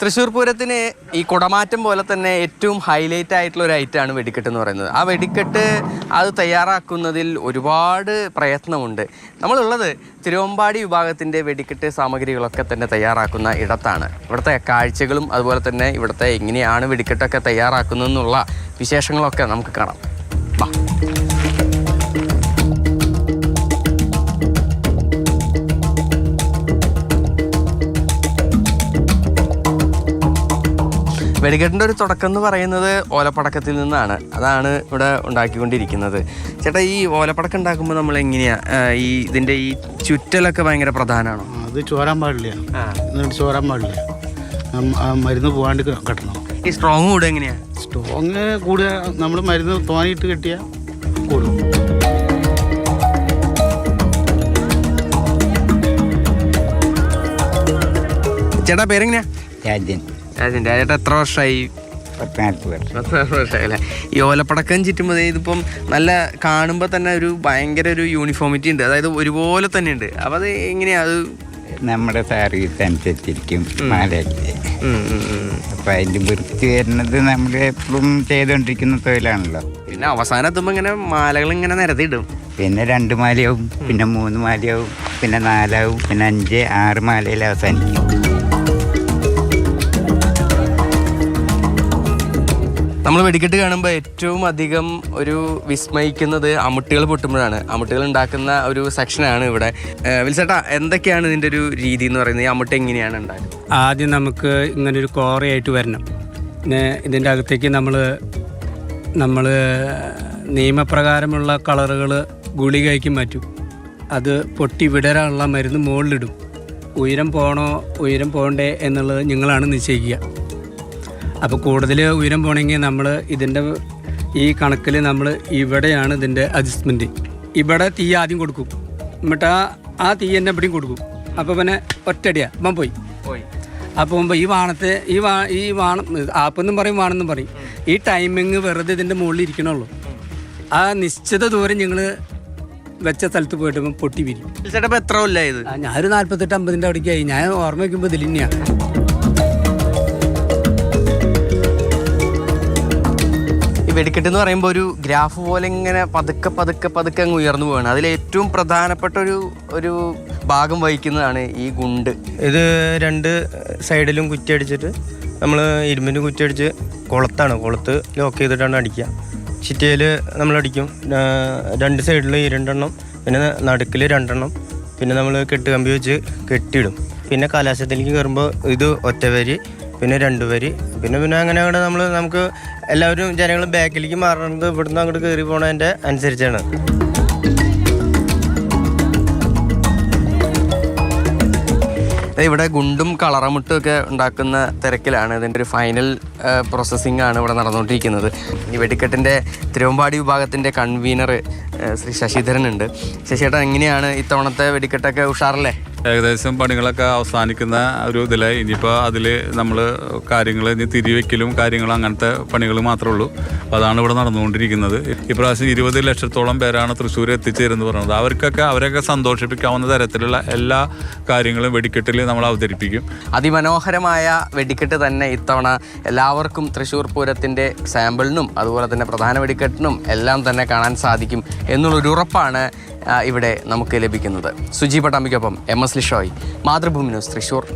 തൃശ്ശൂർ പൂരത്തിന് ഈ കുടമാറ്റം പോലെ തന്നെ ഏറ്റവും ഹൈലൈറ്റ് ആയിട്ടുള്ള ഒരു ഐറ്റമാണ് വെടിക്കെട്ട് എന്ന് പറയുന്നത്. ആ വെടിക്കെട്ട് അത് തയ്യാറാക്കുന്നതിൽ ഒരുപാട് പ്രയത്നമുണ്ട്. നമ്മളുള്ളത് തിരുവമ്പാടി വിഭാഗത്തിന്റെ വെടിക്കെട്ട് സാമഗ്രികളൊക്കെ തന്നെ തയ്യാറാക്കുന്ന ഇടത്താണ്. ഇവിടുത്തെ കാഴ്ചകളും അതുപോലെ തന്നെ ഇവിടുത്തെ എങ്ങനെയാണ് വെടിക്കെട്ടൊക്കെ തയ്യാറാക്കുന്നതെന്നുള്ള വിശേഷങ്ങളൊക്കെ നമുക്ക് കാണാം. വെടിക്കെട്ടിന്റെ ഒരു തുടക്കം എന്ന് പറയുന്നത് ഓലപ്പടക്കത്തിൽ നിന്നാണ്. അതാണ് ഇവിടെ ഉണ്ടാക്കിക്കൊണ്ടിരിക്കുന്നത്. ചേട്ടാ ഈ ഓലപ്പടക്കം ഉണ്ടാക്കുമ്പോൾ നമ്മൾ എങ്ങനെയാ? ഈ ഇതിന്റെ ഈ ചുറ്റലൊക്കെ ഭയങ്കര പ്രധാനമാണോ അത് ചോരാൻ പാടില്ല. ചോരാൻ പാടില്ല. മരുന്ന് പോകാണ്ട് കെട്ടണം. ഈ സ്ട്രോങ് കൂടെ എങ്ങനെയാ? സ്ട്രോങ് കൂടുക നമ്മൾ മരുന്ന് തോന്നിയിട്ട് കെട്ടിയാൽ കൂടും. ചേട്ടാ പേരെങ്ങനെയാ? രാജ്യൻ രാജന്റെ ചേട്ടാ എത്ര വർഷമായി ഈ ഓലപ്പടക്കം ചുറ്റുമ്പോൾ ഇതിപ്പം നല്ല കാണുമ്പോൾ തന്നെ ഒരു ഭയങ്കര ഒരു യൂണിഫോമിറ്റി ഉണ്ട്. അതായത് ഒരുപോലെ തന്നെ ഉണ്ട്. അപ്പം അത് എങ്ങനെയാ? അത് നമ്മുടെ സർവീസ് അനുസരിച്ചിരിക്കും മാലയൊക്കെ. അപ്പം അതിന്റെ വൃത്തി വരുന്നത് നമ്മൾ എപ്പോഴും ചെയ്തുകൊണ്ടിരിക്കുന്ന തൊഴിലാണല്ലോ. പിന്നെ അവസാനം എത്തുമ്പോൾ ഇങ്ങനെ മാലകൾ ഇങ്ങനെ നിരത്തിയിടും. പിന്നെ രണ്ട് മാലയാവും പിന്നെ മൂന്ന് മാലയാവും പിന്നെ നാലാവും പിന്നെ അഞ്ച് ആറ് മാലയിൽ അവസാനിക്കും നമ്മൾ വെടിക്കെട്ട് കാണുമ്പോൾ ഏറ്റവും അധികം ഒരു വിസ്മയിക്കുന്നത് അമുട്ടികൾ പൊട്ടുമ്പോഴാണ്. അമുട്ടികൾ ഉണ്ടാക്കുന്ന ഒരു സെക്ഷനാണ് ഇവിടെ. വിൽസേട്ടാ എന്തൊക്കെയാണ് ഇതിന്റെ ഒരു രീതി എന്ന് പറയുന്നത്? ഈ അമുട്ട എങ്ങനെയാണ് ഉണ്ടാക്കുന്നത്? ആദ്യം നമുക്ക് ഇങ്ങനെ ഒരു കോറയായിട്ട് വരണം. പിന്നെ ഇതിന്റെ അകത്തേക്ക് നമ്മൾ നമ്മൾ നിയമപ്രകാരമുള്ള കളറുകൾ ഗുളികയ്ക്ക് മാറ്റും അത് പൊട്ടി വിടരാനുള്ള മരുന്ന് മുകളിലിടും. ഉയരം പോണോ ഉയരം പോകണ്ടേ എന്നുള്ളത് നിങ്ങളാണ് നിശ്ചയിക്കുക. അപ്പോൾ കൂടുതൽ ഉയരം പോകണമെങ്കിൽ നമ്മൾ ഇതിന്റെ ഈ കണക്കിൽ നമ്മൾ ഇവിടെയാണ് ഇതിന്റെ അഡ്ജസ്റ്റ്മെന്റ് ഇവിടെ തീ ആദ്യം കൊടുക്കും. എന്നിട്ട് ആ ആ തീ തന്നെ ഇവിടെയും കൊടുക്കും. അപ്പോൾ പിന്നെ ഒറ്റടിയാ അപ്പം പോയി. പോയി. അപ്പോൾ പോകുമ്പോൾ ഈ വാണത്തെ ഈ വാ ഈ വാണം ആപ്പെന്നും പറയും വാണെന്നും പറയും. ഈ ടൈമിങ് വെറുതെ ഇതിന്റെ മുകളിൽ ഇരിക്കണുള്ളൂ. ആ നിശ്ചിത ദൂരം ഞങ്ങൾ വെച്ച സ്ഥലത്ത് പോയിട്ട് പൊട്ടി ഇപ്പോൾ എത്ര കൊല്ലായത് ഞാനൊരു നാൽപ്പത്തെട്ട് അമ്പതിന്റെ അവിടേക്കായി ഞാൻ ഓർമ്മ വയ്ക്കുമ്പോൾ ഇതിൽ തന്നെയാണ് വെടിക്കെട്ട് എന്ന് പറയുമ്പോൾ ഒരു ഗ്രാഫ് പോലെ ഇങ്ങനെ പതുക്കെ പതുക്കെ പതുക്കെ അങ്ങ് ഉയർന്നു പോവാണ്. അതിൽ ഏറ്റവും പ്രധാനപ്പെട്ട ഒരു ഒരു ഭാഗം വഹിക്കുന്നതാണ് ഈ ഗുണ്ട്. ഇത് രണ്ട് സൈഡിലും കുറ്റി അടിച്ചിട്ട് നമ്മൾ ഇരുമ്പിന് കുറ്റി അടിച്ച് കുളത്താണ്. കുളത്ത് ലോക്ക് ചെയ്തിട്ടാണ് അടിക്കുക. ചിറ്റയിൽ നമ്മൾ അടിക്കും. രണ്ട് സൈഡിൽ ഈ രണ്ടെണ്ണം പിന്നെ നടുക്കിൽ രണ്ടെണ്ണം പിന്നെ നമ്മൾ കെട്ടുകമ്പി വെച്ച് കെട്ടിയിടും. പിന്നെ കലാശത്തിലേക്ക് കയറുമ്പോൾ ഇത് ഒറ്റ വരി പിന്നെ രണ്ട് വരി. പിന്നെ പിന്നെ അങ്ങനെ അങ്ങോട്ട് നമ്മൾ നമുക്ക് എല്ലാവരും ജനങ്ങളും ബാക്കിലേക്ക് മാറുന്നത് ഇവിടുന്ന് അങ്ങോട്ട് കയറി പോണതിന്റെ അനുസരിച്ചാണ്. ഇവിടെ ഗുണ്ടും കളറമുട്ടും ഒക്കെ ഉണ്ടാക്കുന്ന തിരക്കിലാണ്. ഇതിന്റെ ഒരു ഫൈനൽ പ്രോസസ്സിംഗ് ആണ് ഇവിടെ നടന്നുകൊണ്ടിരിക്കുന്നത്. ഈ വെടിക്കെട്ടിന്റെ തിരുവമ്പാടി വിഭാഗത്തിന്റെ കൺവീനർ ശ്രീ ശശിധരൻ ഉണ്ട്. ശശിയേട്ടൻ എങ്ങനെയാണ് ഇത്തവണത്തെ വെടിക്കെട്ടൊക്കെ ഉഷാറല്ലേ? ഏകദേശം പണികളൊക്കെ അവസാനിക്കുന്ന ഒരു ഇതിലായി. ഇനിയിപ്പോൾ അതിൽ നമ്മൾ കാര്യങ്ങൾ ഇനി തിരിവെക്കലും കാര്യങ്ങളും അങ്ങനത്തെ പണികൾ മാത്രമേ ഉള്ളൂ. അപ്പോൾ അതാണ് ഇവിടെ നടന്നുകൊണ്ടിരിക്കുന്നത്. ഇപ്രാവശ്യം ഇരുപത് ലക്ഷത്തോളം പേരാണ് തൃശ്ശൂർ എത്തിച്ചേരുന്നത് പറയുന്നത് അവർക്കൊക്കെ അവരൊക്കെ സന്തോഷിപ്പിക്കാവുന്ന തരത്തിലുള്ള എല്ലാ കാര്യങ്ങളും വെടിക്കെട്ടിൽ നമ്മൾ അവതരിപ്പിക്കും. അതിമനോഹരമായ വെടിക്കെട്ട് തന്നെ ഇത്തവണ എല്ലാവർക്കും തൃശ്ശൂർ പൂരത്തിന്റെ സാമ്പിളിനും അതുപോലെ തന്നെ പ്രധാന വെടിക്കെട്ടിനും എല്ലാം തന്നെ കാണാൻ സാധിക്കും എന്നുള്ളൊരു ഉറപ്പാണ് ഇവിടെ നമുക്ക് ലഭിക്കുന്നത്. Suji പട്ടാമ്പിക്കൊപ്പം M S Lishoy. Mathrubhumi news Thrissur